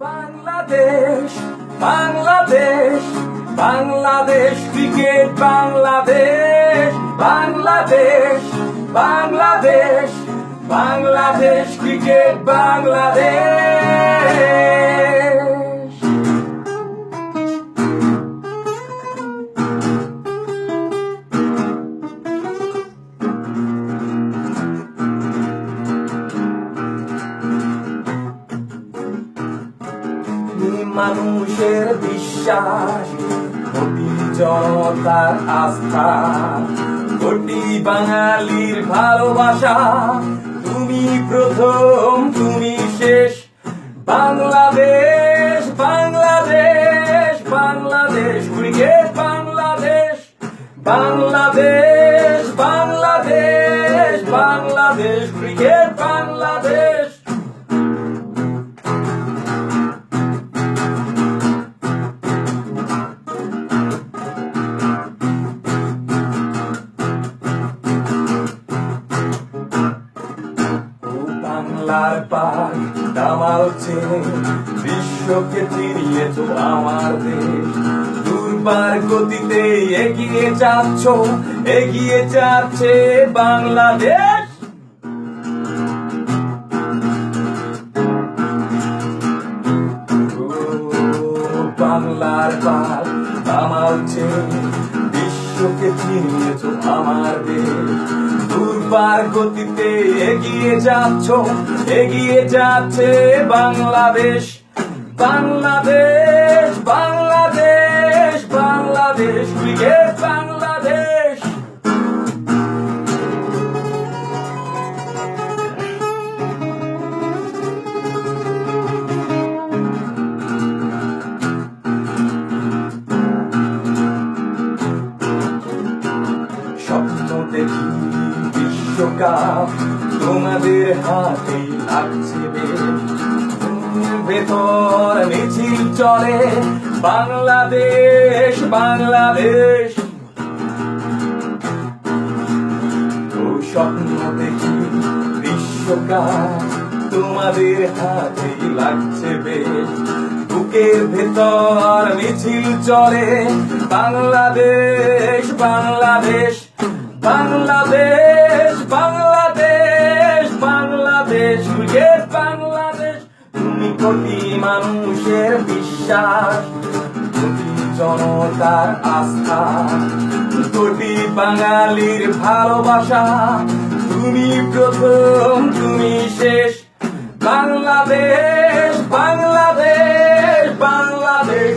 Bangladesh Bangladesh Bangladesh cricket Bangladesh Bangladesh Bangladesh Bangladesh cricket Bangladesh. তুমি মানুষের বিশ্বাস কোটি জনতার আস্থা। কোটি বাঙালির ভালোবাসা, তুমি প্রথম, তুমি শেষ। Bangladesh Bangladesh Bangladesh, cricket Bangladesh Bangladesh Bangladesh Bangladesh, cricket Bangladesh. বাংলার পাক দামাল চেনে বিশ্বকে আমার দেশ। দুর্বার গতিতে এগিয়ে যাচ্ছ, এগিয়ে যাচ্ছে বাংলাদেশ। বাংলার পাক বিশ্বকে চিনিয়ে তো আমার দেশ। দুর্বার গতিতে এগিয়ে যাচ্ছ এগিয়ে যাচ্ছে বাংলাদেশ বাংলাদেশ বাংলাদেশ। বিশ্বকাপ তোমাদের হাতে লাগছে ভেতর মিছিল চলে, বাংলাদেশ বাংলাদেশ। স্বপ্ন দেখি বিশ্বকাপ, তোমাদের হাতে লাগছে বেশ বুকের ভেতর মিছিল চলে, বাংলাদেশ বাংলাদেশ বাংলাদেশ। বাংলাদেশ বাংলাদেশ ক্রিকেট বাংলাদেশ। তুমি কোটি মানুষের বিশ্বাস জনতার আস্থা। কোটি বাঙালির ভালোবাসা, তুমি প্রথম, তুমি শেষ। বাংলাদেশ বাংলাদেশ বাংলাদেশ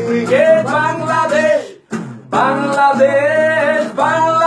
বাংলাদেশ। বাংলাদেশ বাংলাদেশ।